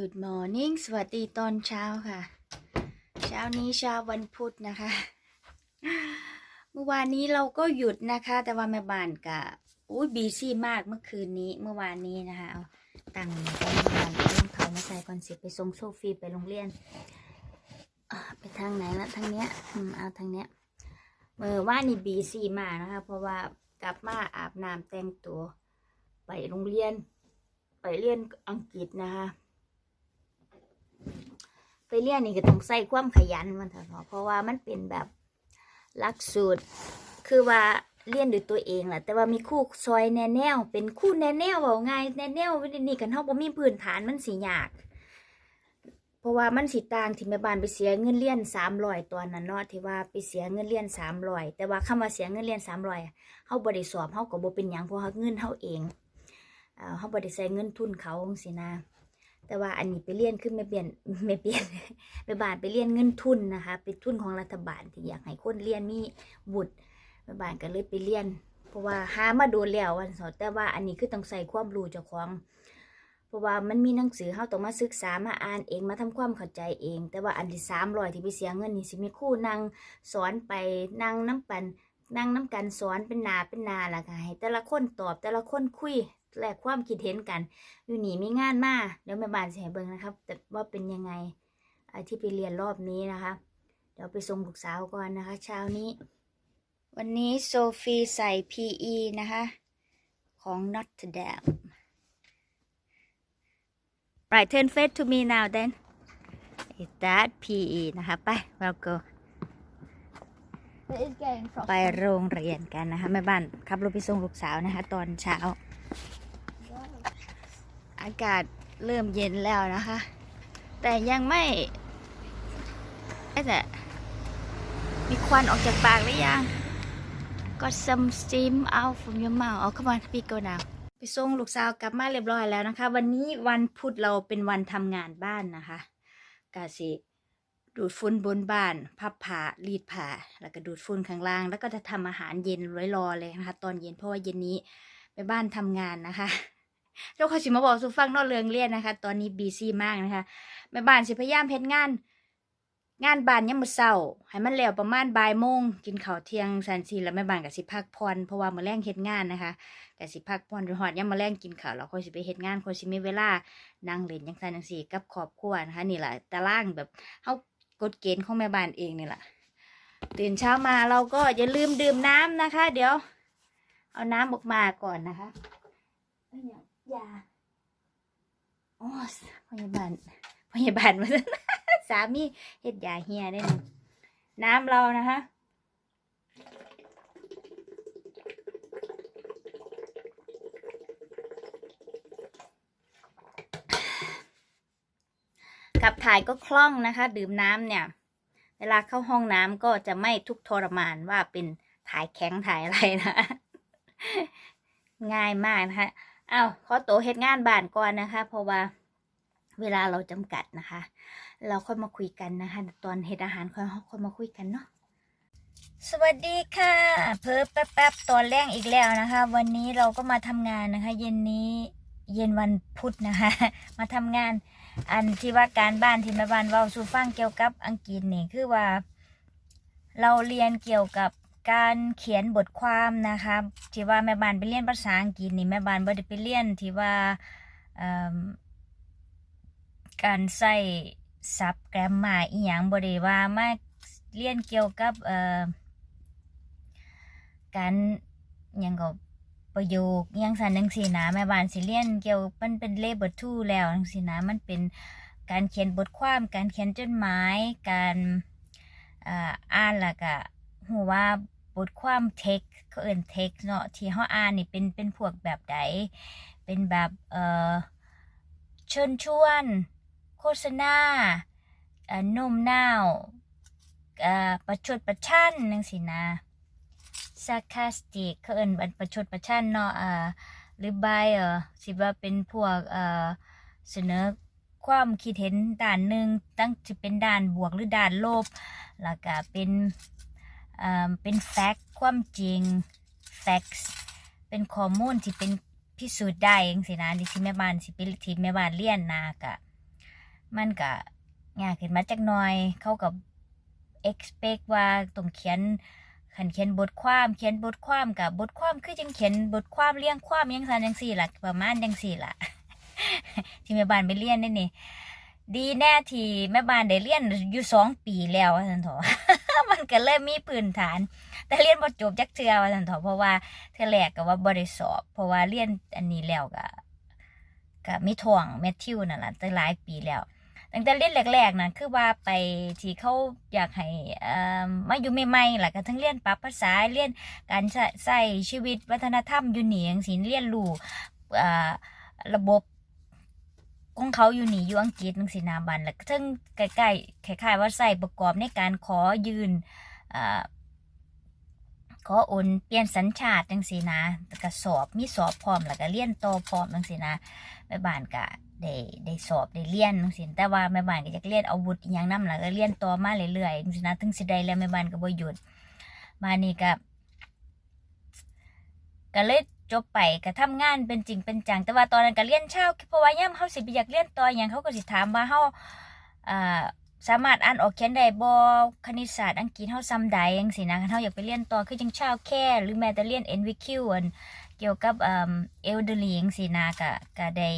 Good morning สวัสดีตอนเช้าค่ะ เช้านี้เช้าวันพุธนะคะ เมื่อวานนี้เราก็หยุดนะคะ แต่ว่าแม่บ้านกะอุ้ยบีซี่มากเมื่อคืนนี้เมื่อวานนี้นะคะเอาตังค์ไปแม่บ้านเอารองเท้ามาใส่ก่อนเสร็จไปส่งโซฟีไปโรงเรียนไปทางไหนละทางเนี้ยอืมเอาทางเนี้ยเมื่อวานนี่บีซี่มากนะคะ เพราะว่ากลับมาอาบน้ำแต่งตัว ไปโรงเรียน ไปเรียนอังกฤษนะคะ ไปเรียนนี่ก็ต้องใส่ความขยันมันเถอะเพราะว่ามันเป็นแบบหลักสูตร คือว่าเรียนด้วยตัวเองแหละแต่ว่ามีคู่ซอยแนแนวเป็นคู่แนแนวเอาง่ายแนแนวนี่กันเฮาบ่มีพื้นฐานมันสิยาก เพราะว่ามันสิต่างที่แม่บ้านไปเสียเงินเรียน300ตอนนั้นเนาะที่ว่าไปเสียเงินเรียน300แต่ว่าคำว่าเสียเงินเรียน300อะเฮาบ่ได้สอบเฮาก็บ่เป็นหยังเพราะเฮาเงินเฮาเองเอ่อเฮาบ่ได้ใช้เงินทุนเขาจังซี่นะ แต่ว่าอันนี้ไปเรียนขึ้นไม่เปลี่ยนไม่เปลี่ยนไปบาทไปเรียนเงินทุนนะคะเป็นทุนของรัฐบาลที่อยากให้คนเรียนมีบุตรไปบานก็เลยไปเรียน เพราะว่าหามาโดนแล้ววันสอนแต่ว่าอันนี้คือต้องใส่ความรู้เจ้าของ เพราะว่ามันมีหนังสือเฮาต้องมาศึกษามาอ่านเองมาทำความเข้าใจเอง แต่ว่าอันที่สามร้อยที่ไปเสียเงินนี่สิมีคู่นั่งสอนไปนั่งน้ำปันนั่งน้ำกันสอนเป็นนาเป็นนาล่ะค่ะให้แต่ละคนตอบแต่ละคนคุย แลกความคิดเห็นกัน อยู่นี่มีงานมาเดี๋ยวแม่บ้านจะให้เบิ่งนะครับ แต่ว่าเป็นยังไงไอ้ที่ไปเรียนรอบนี้นะคะ เดี๋ยวไปส่งลูกสาวก่อนนะคะ เช้านี้ วันนี้โซฟีใส่ PE นะคะ ของ Notre Dame Right turn face to me now then is that PE นะคะ ไป we'll go It is getting frosty. ไปโรงเรียนกันนะคะแม่บ้านขับรถไปส่งลูกสาวนะคะ ตอนเช้า อากาศเริ่มเย็นแล้วนะคะ แต่ยังไม่แต่มีควันออกจากปากหรือยัง ก็ some steam out from your mouth เอาเข้ามาพี่โกนาวไปส่งลูกสาวกลับมาเรียบร้อยแล้วนะคะ วันนี้วันพุธเราเป็นวันทำงานบ้านนะคะกาสิดูดฝุ่นบนบ้าน พับผ้ารีดผ้าแล้วก็ดูดฝุ่นข้างล่าง แล้วก็จะทำอาหารเย็นไว้รอเลยนะคะ ตอนเย็นเพราะว่าเย็นนี้ไปบ้านทำงานนะคะ เจ้าขอสิมาบอกสุฟังนอกเรืองเรียนนะคะ ตอนนี้บีซีมากนะคะแม่บ้านสิพยายามเพ็ดงาน งานบ้านยามมื้อเช้าให้มันแล้วประมาณบ่ายโมงกินข้าวเที่ยงสันสิแล้วแม่บ้านก็สิพักผ่อนเพราะว่ามื้อแรงเฮ็ดงานนะคะก็สิพักผ่อนจนฮอดยามมื้อแรงกินข้าวแล้วค่อยสิไปเฮ็ดงานค่อยสิมีเวลานั่งเล่นจังซั่นจังซี่กับครอบครัวนะคะนี่แหละตารางแบบเฮากฎเกณฑ์ของแม่บ้านเองนี่แหละตื่นเช้ามาเราก็อย่าลืมดื่มน้ำนะคะ เดี๋ยว เอาน้ำออกมาก่อนนะคะ ยายโอ้สพยาบาลพยาบาลมาสามีเฮ็ดยาเฮียได้นะน้ำเรานะคะกับถ่ายก็คล่องนะคะ ดื่มน้ำเนี่ย เวลาเข้าห้องน้ำก็จะไม่ทุกข์ทรมานว่าเป็นถ่ายแข็งถ่ายอะไรนะ ง่ายมากนะคะ เอาวขอตัวเฮ็ดงานบ้านก่อนนะคะ เพราะว่าเวลาเราจำกัดนะคะ เราค่อยมาคุยกันนะคะ ตอนเฮ็ดอาหารค่อยค่อยมาคุยกันเนาะสวัสดีค่ะ เพิ่แป๊บๆตอนแรกอีกแล้วนะคะ วันนี้เราก็มาทำงานนะคะ เย็นนี้เย็นวันพุธนะคะ มาทำงานอันที่ว่าการบ้านที่แม่บ้านเว้าสู่ฟังเกี่ยวกับอังกฤษนี่คือว่า เราเรียนเกี่ยวกับ การเขียนบทความนะคะที่ว่าแม่บ้านไปเรียนภาษาอังกฤษนี่แม่บ้านบ่ได้ไปเรียนที่ว่าการใส่ศัพท์แกรมมาอีหยังบ่ได้ว่ามาเรียนเกี่ยวกับการยังก็ประโยคยังสันจังซี่นะแม่บ้านสิเรียนเกี่ยวมันเป็นเลเบอร์ทูแล้วจังซี่นะมันเป็นการเขียนบทความ การเขียนจดหมาย การอ่านแล้วก็ฮู้ว่า บทความเท็กเขาเอินเท็กเนาะที่เฮาอ่านนี่เป็นเป็นพวกแบบใดเป็นแบบเอ่อเชิญชวน โฆษณาเอ่อโนมน้าวเอ่อประชดประชันจังซี่นะ sarcastic เขาเอินบันประชดประชันเนาะอ่าหรือ by เอ่อสิว่าเป็นพวกเอ่อเสนอความคิดเห็นด้านหนึ่งตั้งจะเป็นด้านบวกหรือด้านลบ แล้วก็เป็น เป็น fact ความจริง facts เป็นข้อมูลที่เป็นพิสูจน์ได้จังซี่นะที่แม่บ้านสิเป็นที่แม่บ้านเรียนนะกะมันก็ยากขึ้นมาจักหน่อยเขากับ expect ว่าต้องเขียนขันเขียนบทความเขียนบทความกับบทความคือจังเขียนบทความเรียงความยังซันจังสี่ละประมาณจังสี่ละที่แม่บ้านไปเรียนนี่นี่ดีแน่ที่แม่บ้านได้เรียนอยู่สองปีแล้วว่านเถอ มันก็เริ่มมีพื้นฐาน แต่เรียนบ่จบจักเทือว่าสันเถอะเพราะว่าเทือแรกก็ว่าบ่ได้สอบ เพราะว่าเรียนอันนี้แล้วก็ก็มีท่วงแมทธิวนั่นล่ะตั้งหลายปีแล้วตั้งแต่เรียนแรกๆนะคือว่าไปที่เขาอยากให้เอ่อมาอยู่ใหม่ๆล่ะก็ทั้งเรียนปรับภาษาเรียนการใช้ชีวิตวัฒนธรรมอยู่นี่จังซี่เรียนรู้อ่าระบบ ของเขาอยู่หนีอยู่อังกฤษจังซี่นาบันแล้วก็ทั้งใกล้ๆคล้ายๆว่าใส่ประกอบในการขอยืนอขอโอนเปลี่ยนสัญชาติจังซี่นะแล้วก็สอบมีสอบพร้อมแล้วก็เรียนต่อพร้อมจังซี่นะแม่บ้านก็ได้ได้สอบได้เรียนจังซี่แต่ว่าแม่บ้านก็อยากเรียนเอาวุฒิอย่างนำล่ะก็เรียนต่อมาเรื่อยๆจังซี่นะถึงสิได้แล้วแม่บ้านก็บ่หยุดมานี่ก็ก็เลย จบไปก็ทำงานเป็นจริงเป็นจัง แต่ว่าตอนนั้นก็เรียนเช้าเพราะว่ายามเฮาสิไปอยากเรียนต่อหยังเขาก็สิถามว่าเฮาสามารถอ่านออกเขียนได้บ่คณิตศาสตร์อังกฤษเฮาซ้ำใดจังซี่นะคันเฮาอยากไปเรียนต่อคือจังเช้าแค่หรือแม้แต่เรียน NVQ อันเกี่ยวกับเอ่อ elderly จังซี่นะก็ก็ได้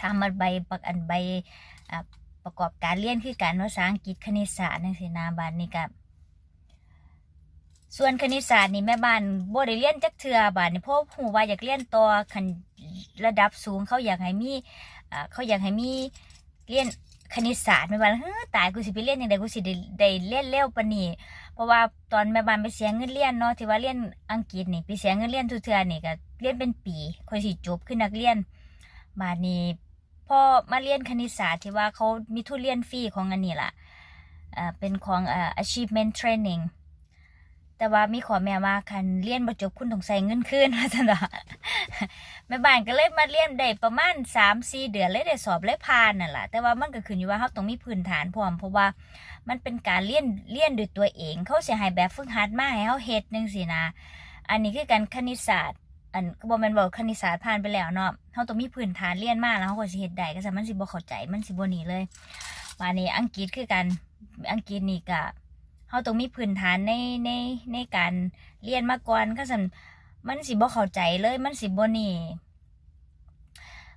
ทำมาใบประอันใบประกอบการเรียนคือการภาษาอังกฤษคณิตศาสตร์นั่นสินะบานนี้กับ ส่วนคณิตศาสตร์นี่แม่บ้านบ่ได้เรียนจักเทื่อบานนี่พราะหูว่าอยากเรียนต่อคันระดับสูงเขาอยากให้มีเขาอยากให้มีเรียนคณิตศาสตร์แม่บ้านเฮ้อตายกูสิไปเรียนยังไงกูสิได้ได้เรียนเร็วปนีเพราะว่าตอนแม่บ้านไปเสียเงินเรียนเนาะที่ว่าเรียนอังกฤษนี่ไปเสียเงินเรียนทุเทื่อนี่ก็เรียนเป็นปีค่อยสิจบขึ้นนักเรียนบาดนี้พอมาเรียนคณิตศาสตร์ที่ว่าเขามีทุนเรียนฟรีของอันนี้ล่ะเอ่อเป็นของอ่อ achievement training แต่ว่ามีขอแม่ว่าคันเรียนบ่จบคุณต้องใส่เงินคืนว่าซั่นดอกแม่บ้านก็เลยมาเรียนได้ประมาณ3-4เดือนเลยได้สอบเลยผ่านนั่นล่ะแต่ว่ามันก็ขึ้นอยู่ว่าเราต้องมีพื้นฐานพร้อมเพราะว่ามันเป็นการเรียนเรียนด้วยตัวเอง เขาสิให้แบบฝึกหัดมาให้เฮาเฮ็ดจังซี่นะอันนี้คือการคณิตศาสตร์อันก็บ่แม่นบอกคณิตศาสตร์ผ่านไปแล้วเนาะเฮาต้องมีพื้นฐานเรียนมาแล้วเฮาก็สิเฮ็ดได้ก็ซะมันสิบ่เข้าใจมันสิบ่หนีเลยว่านี่อังกฤษคือกันอังกฤษนี่ก็ เฮาต้องมีพื้นฐานในในในการเรียนมาก่อนก็ซั่นมันสิบ่เข้าใจเลยมันสิบ่นี่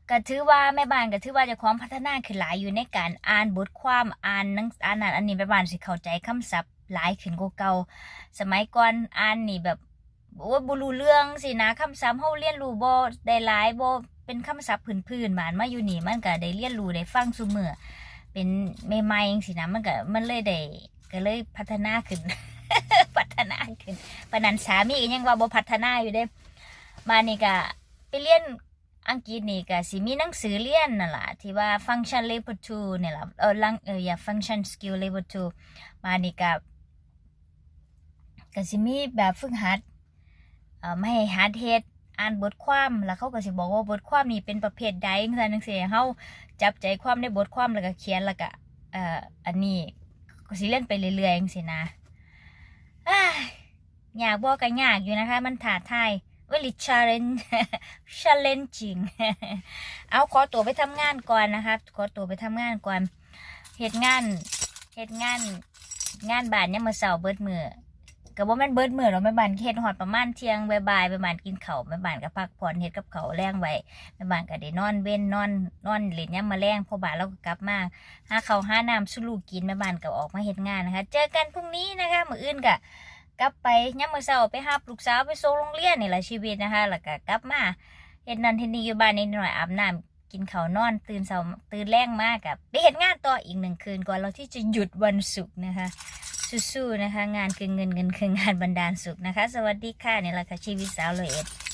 ก็ถือว่าแม่บ้านก็ถือว่าจะความพัฒนาขึ้นหลายอยู่ในการอ่านบทความอ่านนังอ่านนั่นอันนี้แม่บ้านสิเข้าใจคำศัพท์หลายขึ้นกว่าเก่าสมัยก่อนอ่านนี่แบบโอ้ยบ่รู้เรื่องสินะคำศัพท์เฮาเรียนรู้บ่ได้หลายบ่เป็นคำศัพท์พื้นๆบานมาอยู่นี่มันก็ได้เรียนรู้ได้ฟังซุมื้อเป็นใหม่ๆจังซี่นะมันก็มันเลยได้ ก็เลยพัฒนาขึ้น พัฒนาขึ้นปนันสามีก็ยังว่าบ่พัฒนาอยู่เด้มานี่ก็ไปเรียนอังกฤษนี่ก็สิมีหนังสือเรียนนั่นล่ะที่ว่า function level 2นี่ล่ะเออลังเอออย่า function skill level 2มานี่ก็ก็สิมีแบบฝึกหัดเอ่อไม่ให้ฮาร์ดเฮดอ่านบทความแล้วเขาก็สิบอกว่าบทความนี้เป็นประเภทใดจังซั่นจังซี่เฮาจับใจความในบทความแล้วก็เขียนแล้วก็เอ่ออันนี้ ก็สิเล่นไปเรื่อยๆเองสินะอยากบ่ก็ยากอยู่นะคะ มันท้าทาย very challenge challenging เอาขอตัวไปทำงานก่อนนะคะขอตัวไปทำงานก่อนเหตุงานเหตุงานงานบ้านยามมื้อเสาเบิดมือ ก็บ่แม่นเบิดมื้อหรอกแม่บ้านเฮ็ดฮอดประมาณเที่ยงบ่ายๆแม่บ้านกินข้าวแม่บ้านก็พักผ่อนเฮ็ดกับข้าวแรงไว้แม่บ้านก็ได้นอนเว้นนอนนอนเล่นยามมื้อแลงพอบ่ายเราก็กลับมาหาข้าวหาน้ำสู่ลูกกินแม่บ้านก็ออกมาเฮ็ดงานนะคะ เจอกันพรุ่งนี้นะคะมื้ออื่นก็กลับไปยามมื้อเช้าไปหาลูกสาวไปส่งโรงเรียนนี่แหละชีวิตนะคะ แล้วก็กลับมาเฮ็ดนันเฮ็ดนี่อยู่บ้านนิดหน่อยอาบน้ำกินข้าวนอน ตื่นเช้าตื่นแรงมากกับไปเฮ็ดงานต่ออีกหนึ่งคืนก่อนเราที่จะหยุดวันศุกร์นะคะ สู้ๆนะคะ งานคือเงินเงินคืองานบันดาลสุขนะคะ สวัสดีค่ะนี่แหละค่ะชีวิตสาวเลยเอ็ด